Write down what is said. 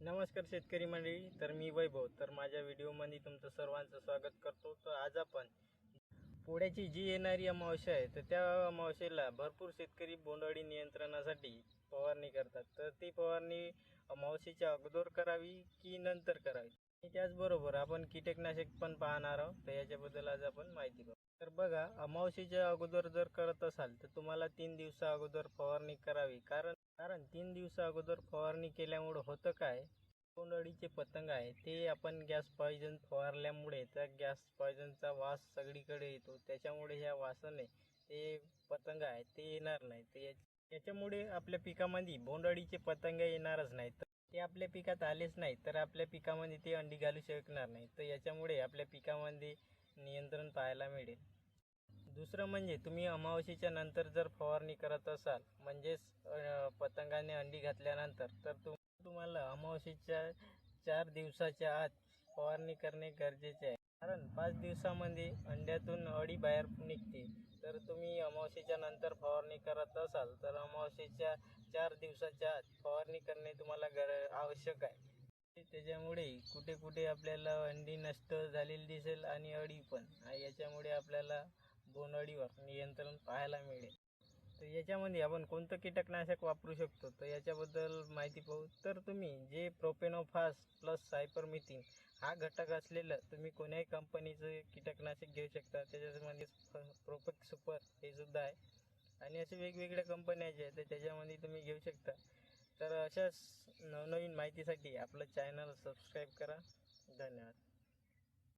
नमस्कार शेतकरी मंडळी तर मी वैभव. तर माझ्या व्हिडिओमध्ये तुमचं सर्वांचं स्वागत करतो. तर आज आपण पोळ्याची जी येणारी अमावश्या आहे तर त्या अमावशेला भरपूर शेतकरी बोंडअळी नियंत्रणासाठी फवारणी करतात. तर ती फवारणी अमावस्येच्या अगोदर करावी की नंतर करावी? आणि त्याचबरोबर आपण कीटकनाशक पण पाहणार आहोत. तर याच्याबद्दल आज आपण माहिती पाहू तर बघा अमावस्येच्या अगोदर जर करत असाल तर तुम्हाला तीन दिवसा अगोदर फवारणी करावी. कारण कारण तीन दिवसा अगोदर फवारणी केल्यामुळं होतं काय? तोंडअळीचे पतंग आहे. ते आपण गॅस पॉयझन फवारल्यामुळे त्या गॅस पॉयझनचा वास सगळीकडे येतो. त्याच्यामुळे ह्या वासाने ते पतंग आहे ते येणार नाही. ते त्याच्यामुळे याच्यामुळे आपल्या पिकामध्ये बोंडअळीचे पतंग येणारच नाही तर ते आपल्या पिकात आलेच नाही तर आपल्या पिकामध्ये ते अंडी घालू शकणार नाही तर याच्यामुळे आपल्या पिकामध्ये नियंत्रण पाहायला मिळेल. दुसरं म्हणजे तुम्ही अमावस्येच्या नंतर जर फवारणी करत असाल म्हणजेच पतंगाने अंडी घातल्यानंतर तर तुम तुम्हाला अमावस्येच्या चार दिवसाच्या आत फवारणी करणे गरजेचे आहे. कारण पाच दिवसामध्ये अंड्यातून अळी बाहेर निघते. तर तुम्ही अमावस्येच्या नंतर फवारणी करत असाल तर अमावस्येच्या चार दिवसाच्या आत फवारणी करणे तुम्हाला गर आवश्यक आहे. त्याच्यामुळे कुठे कुठे आपल्याला अंडी नष्ट झालेली दिसेल आणि अळी पण. याच्यामुळे आपल्याला बोंडअळीवर नियंत्रण पाहायला मिळेल. तर याच्यामध्ये आपण कोणतं कीटकनाशक वापरू शकतो? तर याच्याबद्दल माहिती पाहू. तर तुम्ही जे प्रोपेनोफास प्लस सायपरमिथिन हा घटक असलेलं तुम्ही कोण्याही कंपनीचं कीटकनाशक घेऊ शकता. त्याच्यामध्ये प्रोपेक सुपर हे सुद्धा आहे. आणि असे वेगवेगळ्या कंपन्या ज्या आहेत तर त्याच्यामध्ये तुम्ही घेऊ शकता. तर अशाच नवनवीन माहितीसाठी आपलं चॅनल सबस्क्राईब करा. धन्यवाद.